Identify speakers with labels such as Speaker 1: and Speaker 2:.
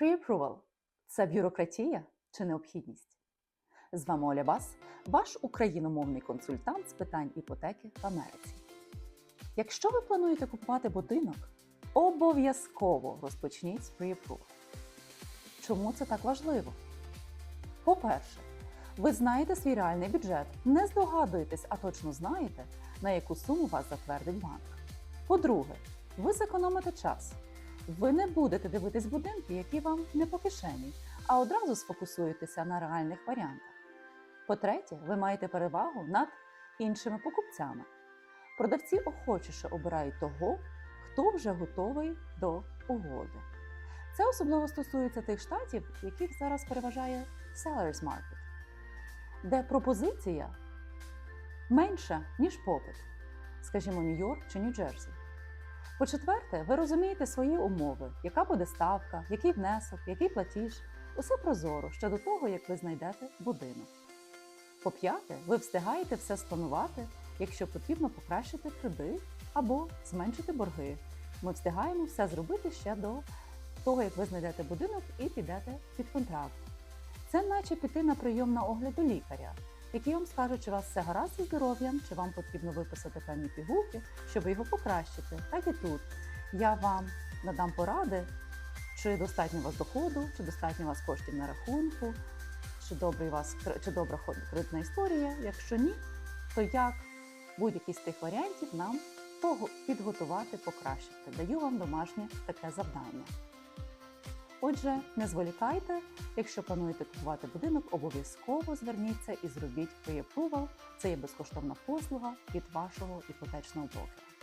Speaker 1: Pre-approval – це бюрократія чи необхідність? З вами Оля Бас, ваш україномовний консультант з питань іпотеки в Америці. Якщо ви плануєте купувати будинок, обов'язково розпочніть з pre-approval. Чому це так важливо? По-перше, ви знаєте свій реальний бюджет, не здогадуєтесь, а точно знаєте, на яку суму вас затвердить банк. По-друге, ви зекономите час. Ви не будете дивитись будинки, які вам не по кишені, а одразу сфокусуєтеся на реальних варіантах. По-третє, ви маєте перевагу над іншими покупцями. Продавці охочіше обирають того, хто вже готовий до угоди. Це особливо стосується тих штатів, яких зараз переважає sellers market, де пропозиція менша, ніж попит, скажімо, Нью-Йорк чи Нью-Джерсі. По-четверте, ви розумієте свої умови, яка буде ставка, який внесок, який платіж. Усе прозоро щодо того, як ви знайдете будинок. По-п'яте, ви встигаєте все спланувати, якщо потрібно покращити кредит або зменшити борги. Ми встигаємо все зробити ще до того, як ви знайдете будинок і підете під контракт. Це наче піти на прийом на огляд до лікаря, який вам скаже, чи у вас все гаразд зі здоров'ям, чи вам потрібно виписати певні пігулки, щоб його покращити. Так і тут. Я вам надам поради, чи достатньо у вас доходу, чи достатньо у вас коштів на рахунку, чи, добрий вас, чи добра кредитна історія. Якщо ні, то як будь-який з тих варіантів нам підготувати, покращити. Даю вам домашнє таке завдання. Отже, не зволікайте, якщо плануєте купувати будинок, обов'язково зверніться і зробіть pre-approval. Це є безкоштовна послуга від вашого іпотечного брокера.